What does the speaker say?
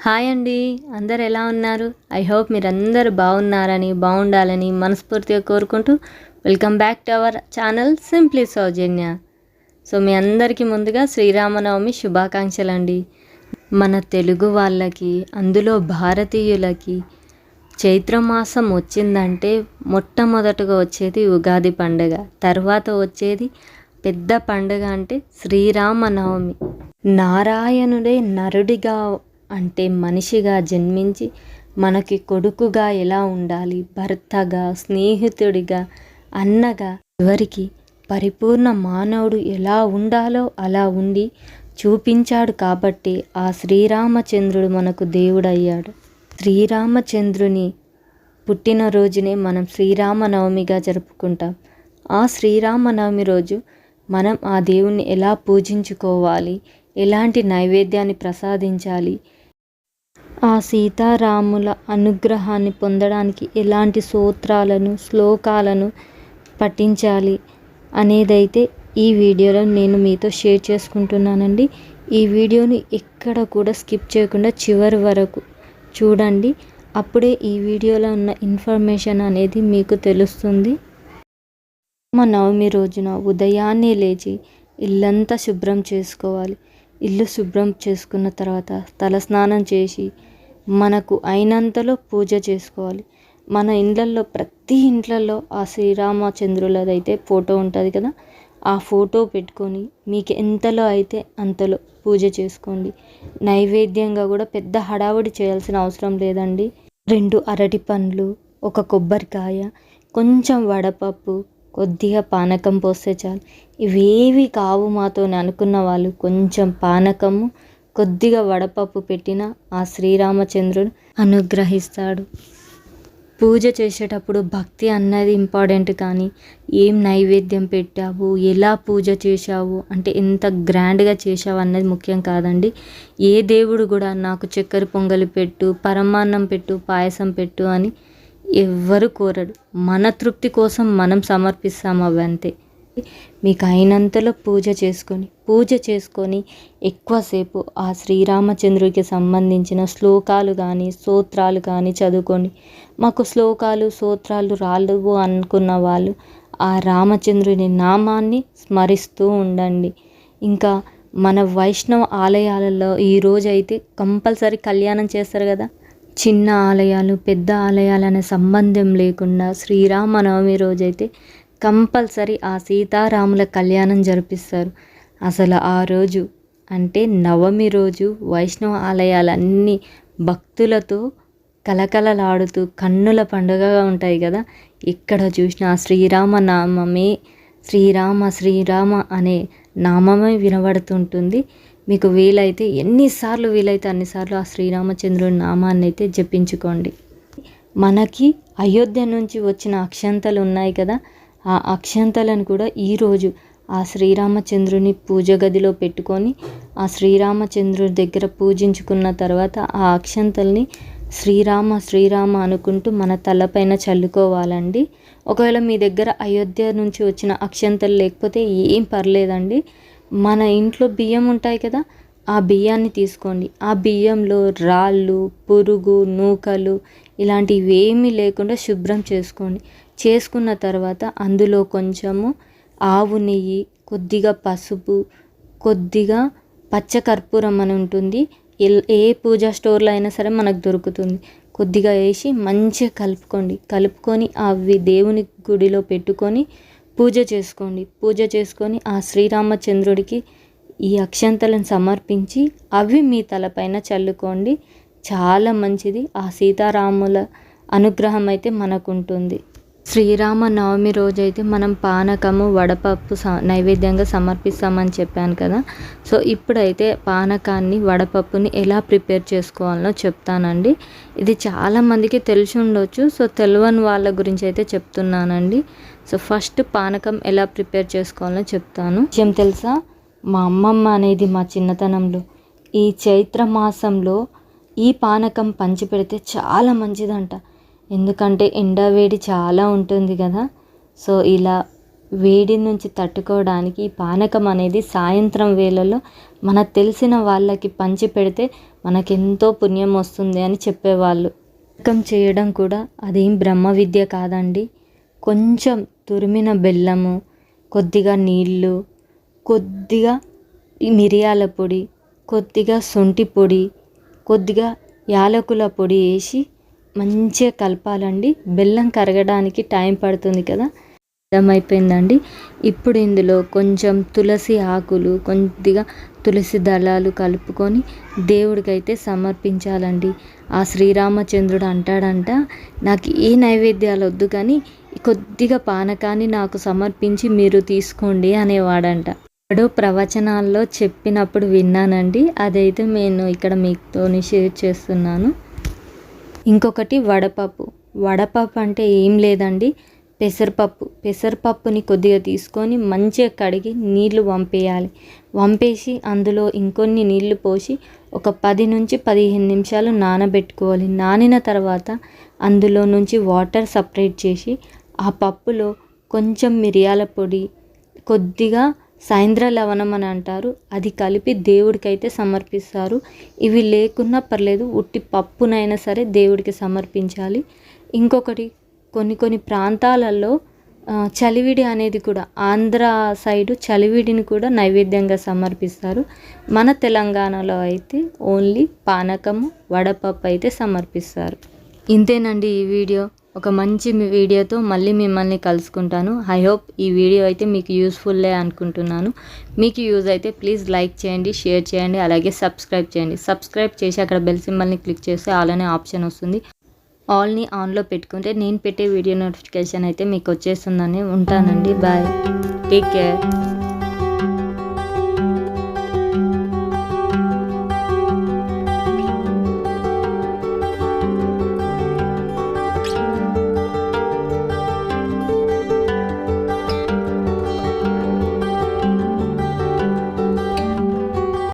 Hi అండి. అందరు ఎలా ఉన్నారు? ఐ హోప్ మీరందరూ బాగున్నారని బాగుండాలని మనస్ఫూర్తిగా కోరుకుంటూ welcome back to our channel simply Soujanya. So మీ అందరికీ ముందుగా శ్రీరామనవమి శుభాకాంక్షలు అండి మన తెలుగు వాళ్ళకి అందులో భారతీయులకి చైత్రమాసం వచ్చిందంటే మొట్టమొదటగా వచ్చేది ఉగాది పండుగ. తర్వాత వచ్చేది పెద్ద పండుగ అంటే శ్రీరామనవమి. నారాయణుడే నరుడిగా అంటే మనిషిగా జన్మించి మనకి కొడుకుగా ఎలా ఉండాలి? భర్తగా స్నేహితుడిగా అన్నగా చివరికి పరిపూర్ణ మానవుడు ఎలా ఉండాలో అలా ఉండి చూపించాడు కాబట్టి ఆ శ్రీరామచంద్రుడు మనకు దేవుడయ్యాడు. శ్రీరామచంద్రుని పుట్టినరోజునే మనం శ్రీరామనవమిగా జరుపుకుంటాం. ఆ శ్రీరామనవమి రోజు మనం ఆ దేవుణ్ణి ఎలా పూజించుకోవాలి? ఎలాంటి నైవేద్యాన్ని ప్రసాదించాలి? ఆ సీతారాముల అనుగ్రహాన్ని పొందడానికి ఎలాంటి సూత్రాలను శ్లోకాలను పఠించాలి అనేదైతే ఈ వీడియోలో నేను మీతో షేర్ చేసుకుంటున్నానండి. ఈ వీడియోని ఎక్కడ కూడా స్కిప్ చేయకుండా చివరి వరకు చూడండి. అప్పుడే ఈ వీడియోలో ఉన్న ఇన్ఫర్మేషన్ అనేది మీకు తెలుస్తుంది. మా నవమి రోజున ఉదయాన్నే లేచి ఇల్లంతా శుభ్రం చేసుకోవాలి. ఇల్లు శుభ్రం చేసుకున్న తర్వాత తలస్నానం చేసి మనకు అయినంతలో పూజ చేసుకోవాలి. మన ఇండ్లల్లో ప్రతి ఇంట్లలో ఆ శ్రీరామచంద్రులదైతే ఫోటో ఉంటుంది కదా? ఆ ఫోటో పెట్టుకొని మీకు ఎంతలో అయితే అంతలో పూజ చేసుకోండి. నైవేద్యంగా కూడా పెద్ద హడావుడి చేయాల్సిన అవసరం లేదండి. రెండు అరటి పండ్లు ఒక కొబ్బరికాయ కొంచెం వడపప్పు కొద్దిగా పానకం పోస్తే చాలు. ఇవేవి కావు మాతో అనుకున్న వాళ్ళు కొంచెం పానకము కొద్దిగా వడపప్పు పెట్టిన ఆ శ్రీరామచంద్రుడు అనుగ్రహిస్తాడు. పూజ చేసేటప్పుడు భక్తి అన్నది ఇంపార్టెంట్ కానీ ఏం నైవేద్యం పెట్టావు? ఎలా పూజ చేశావు? అంటే ఎంత గ్రాండ్గా చేశావు అన్నది ముఖ్యం కాదండి. ఏ దేవుడు కూడా నాకు చక్కెర పొంగలి పెట్టు పరమాన్నం పెట్టు పాయసం పెట్టు అని ఎవ్వరు కోరడు. మన తృప్తి కోసం మనం సమర్పిస్తాం అవంతే. మీకు అయినంతలో పూజ చేసుకొని పూజ చేసుకొని ఎక్కువసేపు ఆ శ్రీరామచంద్రుడికి సంబంధించిన శ్లోకాలు కానీ స్తోత్రాలు కానీ చదువుకొని మాకు శ్లోకాలు స్తోత్రాలు రాలేవు అనుకున్న వాళ్ళు ఆ రామచంద్రుని నామాన్ని స్మరిస్తూ ఉండండి. ఇంకా మన వైష్ణవ ఆలయాలలో ఈరోజైతే కంపల్సరీ కళ్యాణం చేస్తారు కదా. చిన్న ఆలయాలు పెద్ద ఆలయాలు అనే సంబంధం లేకుండా శ్రీరామనవమి రోజైతే కంపల్సరీ ఆ సీతారాముల కళ్యాణం జరిపిస్తారు. అసలు ఆ రోజు అంటే నవమి రోజు వైష్ణవ ఆలయాలన్నీ భక్తులతో కలకలలాడుతూ కన్నుల పండుగగా ఉంటాయి కదా. ఎక్కడ చూసినా శ్రీరామ నామమే శ్రీరామ శ్రీరామ అనే నామమే వినబడుతుంటుంది. మీకు వీలైతే ఎన్నిసార్లు వీలైతే అన్నిసార్లు ఆ శ్రీరామచంద్రుడి నామాన్ని అయితే జపించుకోండి. మనకి అయోధ్య నుంచి వచ్చిన అక్షంతలు ఉన్నాయి కదా. ఆ అక్షంతలను కూడా ఈరోజు ఆ శ్రీరామచంద్రుని పూజ గదిలో పెట్టుకొని ఆ శ్రీరామచంద్రుడి దగ్గర పూజించుకున్న తర్వాత ఆ అక్షంతల్ని శ్రీరామ శ్రీరామ అనుకుంటూ మన తలపైన చల్లుకోవాలండి. ఒకవేళ మీ దగ్గర అయోధ్య నుంచి వచ్చిన అక్షంతలు లేకపోతే ఏం పర్లేదండి. మన ఇంట్లో బియ్యం ఉంటాయి కదా ఆ బియ్యాన్ని తీసుకోండి. ఆ బియ్యంలో రాళ్ళు పురుగు నూకలు ఇలాంటివి ఏమీ లేకుండా శుభ్రం చేసుకోండి. చేసుకున్న తర్వాత అందులో కొంచెము ఆవు నెయ్యి కొద్దిగా పసుపు కొద్దిగా పచ్చకర్పూరం అని ఉంటుంది. ఏ పూజా స్టోర్లో అయినా సరే మనకు దొరుకుతుంది. కొద్దిగా వేసి మంచిగా కలుపుకోండి. కలుపుకొని అవి దేవుని గుడిలో పెట్టుకొని పూజ చేసుకోండి. పూజ చేసుకొని ఆ శ్రీరామచంద్రుడికి ఈ అక్షంతలను సమర్పించి అవి మీ తలపైన చల్లుకోండి. చాలా మంచిది. ఆ సీతారాముల అనుగ్రహం అయితే మనకు ఉంటుంది శ్రీరామ నవమి రోజైతే మనం పానకము వడపప్పు స నైవేద్యంగా సమర్పిస్తామని చెప్పాను కదా. సో ఇప్పుడైతే పానకాన్ని వడపప్పుని ఎలా ప్రిపేర్ చేసుకోవాలో చెప్తానండి. ఇది చాలామందికి తెలిసి ఉండొచ్చు. సో తెలియని వాళ్ళ గురించి అయితే చెప్తున్నానండి. సో ఫస్ట్ పానకం ఎలా ప్రిపేర్ చేసుకోవాలో చెప్తాను. విషయం తెలుసా? మా అమ్మమ్మ అనేది మా చిన్నతనంలో ఈ చైత్ర మాసంలో ఈ పానకం పంచిపెడితే చాలా మంచిదంట. ఎందుకంటే ఎండ వేడి చాలా ఉంటుంది కదా. సో ఇలా వేడి నుంచి తట్టుకోవడానికి ఈ పానకం అనేది సాయంత్రం వేళలో మనకు తెలిసిన వాళ్ళకి పంచి పెడితే మనకెంతో పుణ్యం వస్తుంది అని చెప్పేవాళ్ళు. పానకం చేయడం కూడా అదేం బ్రహ్మ విద్య కాదండి. కొంచెం తురిమిన బెల్లము కొద్దిగా నీళ్ళు కొద్దిగా మిరియాల పొడి కొద్దిగా శొంఠి పొడి కొద్దిగా యాలకుల పొడి వేసి మంచిగా కలపాలండి. బెల్లం కరగడానికి టైం పడుతుంది కదా. అర్థమైపోయిందండి. ఇప్పుడు ఇందులో కొంచెం తులసి ఆకులు కొద్దిగా తులసి దళాలు కలుపుకొని దేవుడికైతే సమర్పించాలండి. ఆ శ్రీరామచంద్రుడు అంటాడంట నాకు ఏ నైవేద్యాలు వద్దు కానీ కొద్దిగా పానకాన్ని నాకు సమర్పించి మీరు తీసుకోండి అనేవాడంట. ఎప్పుడో ప్రవచనాల్లో చెప్పినప్పుడు విన్నానండి. అదైతే నేను ఇక్కడ మీతో షేర్ చేస్తున్నాను. ఇంకొకటి వడపప్పు. వడపప్పు అంటే ఏం లేదండి. పెసరపప్పు. పెసరపప్పుని కొద్దిగా తీసుకొని మంచిగా కడిగి నీళ్ళు వంపేయాలి. వంపేసి అందులో ఇంకొన్ని నీళ్ళు పోసి ఒక పది నుంచి పదిహేను నిమిషాలు నానబెట్టుకోవాలి. నానిన తర్వాత అందులో నుంచి వాటర్ సపరేట్ చేసి ఆ పప్పులో కొంచెం మిరియాల పొడి కొద్దిగా సాయంద్ర లవణం అని అంటారు అది కలిపి దేవుడికైతే సమర్పిస్తారు. ఇవి లేకున్నా పర్లేదు ఉట్టి పప్పునైనా సరే దేవుడికి సమర్పించాలి. ఇంకొకటి కొన్ని కొన్ని ప్రాంతాలలో చలివిడి అనేది కూడా ఆంధ్ర సైడు చలివిడిని కూడా నైవేద్యంగా సమర్పిస్తారు. మన తెలంగాణలో అయితే ఓన్లీ పానకము వడపప్పు అయితే సమర్పిస్తారు. ఇంతేనండి ఈ వీడియో. ఒక మంచి వీడియోతో మళ్ళీ మిమ్మల్ని కలుసుకుంటాను. ఐ హోప్ ఈ వీడియో అయితే మీకు యూస్ఫుల్లే అనుకుంటున్నాను. మీకు యూజ్ అయితే ప్లీజ్ లైక్ చేయండి షేర్ చేయండి అలాగే సబ్స్క్రైబ్ చేయండి. సబ్స్క్రైబ్ చేసి అక్కడ బెల్ సింబల్ని క్లిక్ చేస్తే ఆల్ అనే ఆప్షన్ వస్తుంది ఆల్ని ఆన్లో పెట్టుకుంటే నేను పెట్టే వీడియో నోటిఫికేషన్ అయితే మీకు వచ్చేస్తుందని ఉంటానండి. Bye take care